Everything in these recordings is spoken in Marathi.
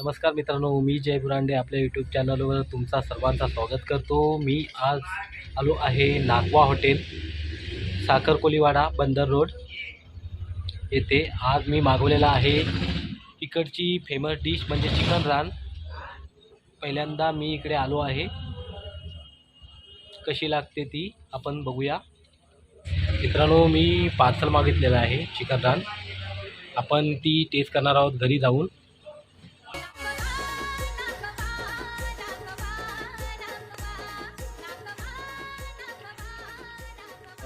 नमस्कार मित्रांनो मी जय बुरांडे आपल्या यूट्यूब चॅनलवर तुमचा सर्वांचा स्वागत करतो. मी आज आलो आहे नागवा हॉटेल साखर कोलीवाडा बंदर रोड येथे. आज मी मागवलेला आहे इकडची फेमस डिश म्हणजे चिकन रान पहिल्यांदा मी इकडे आलो आहे. कशी लागते ती आपण बघूया. मित्रांनो मी पार्सल मागितलेलं आहे चिकन रान आपण ती टेस्ट करणार आहोत घरी जाऊन.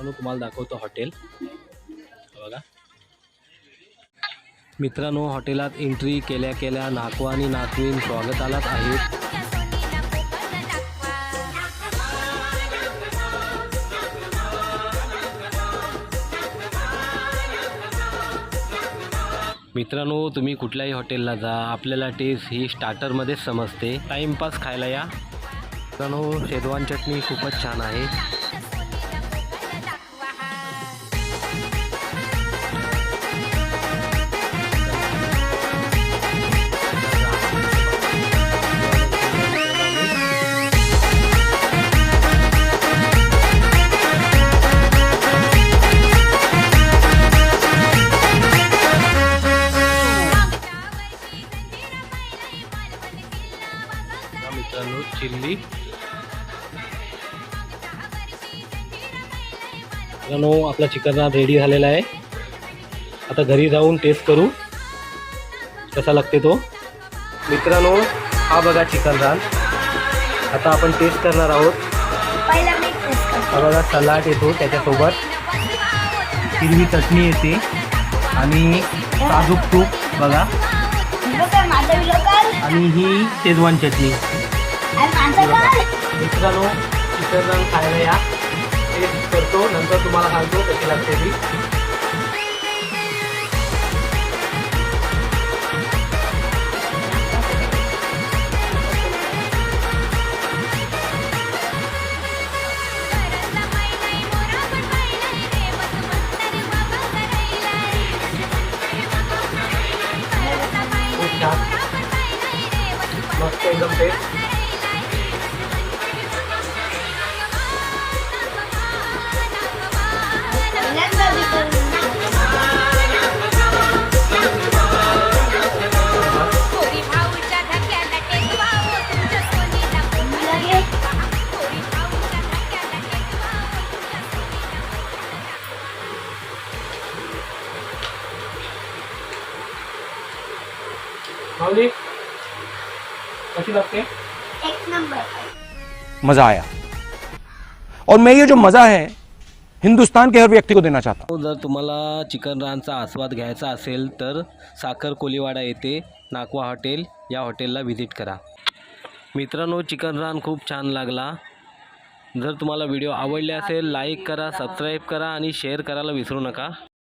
मित्रांनो तुम्हाला दाखवतो हॉटेल. बघा. मित्रांनो हॉटेलात एंट्री केल्या केल्या नाकवा आणि नाकवीन स्वागतालाच आहेत. मित्रांनो तुम्ही कुठल्याही हॉटेलला जा. आपल्याला टेस्ट ही स्टार्टरमध्येच समजते. टाईमपास खायला या. मित्रांनो शेजवान चटणी खूपच छान आहे. मित्रांनो चिल्ली. मित्रांनो आपला चिकन रेडी झालेला आहे. आता घरी जाऊन टेस्ट करू. कसा लागते तो? मित्रांनो हा बघा चिकन रान. आता आपण टेस्ट करणार आहोत. हा बघा सलाड येतो त्याच्यासोबत. हिरवी चटणी येते. आणि साजूक तूप बघा. आणि ही शेजवान चटणी. मित्रांनो रन खायला या. टेस्ट करतो नंतर तुम्हाला सांगतो कशी लागते ती मस्त एकदम टेस्ट माऊली कशी लागते मज़ा आया। और मैं ये जो मज़ा है हिंदुस्तान के हर व्यक्ति को देना चाहता हूँ। जर तुम्हाला चिकन रानचा आस्वाद घ्यायचा असेल तर साखर कोलीवाडा येथे नाकवा हॉटेल या हॉटेलला व्हिजिट करा. मित्रांनो चिकन रान खूप छान लागला. जर तुम्हाला व्हिडिओ आवडले असेल लाईक करा सबस्क्राईब करा आणि शेअर करायला विसरू नका.